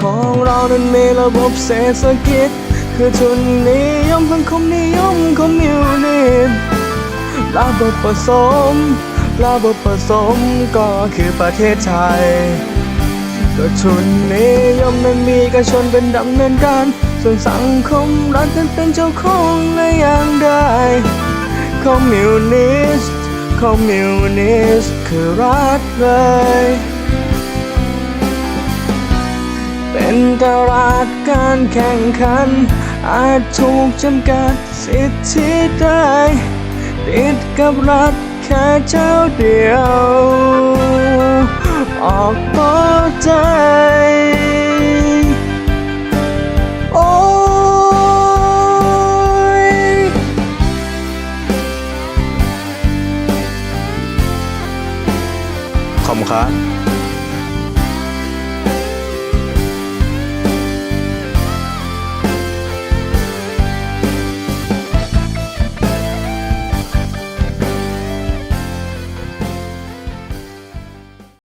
ของเรานั้นมีระบบเศรษฐกิจ คือทุนนิยมสังคมนิยมคอมมิวนิสต์ระบบผสมระบบผสมก็คือประเทศไทยก็ทุนนิยมนั้นมีเอกชนเป็นดำเนินการส่วนสังคมรัฐนั้นเป็นเจ้าของและยังได้คอมมิวนิสต์คอมมิวนิสต์คือรัฐเลย นตลาดการแข่งขัน อาจถูกจำกัดสิทธิได้ติดกับรัฐแค่เจ้าเดียว ออกก็ใจ โอ้ย ขอบคุณครับ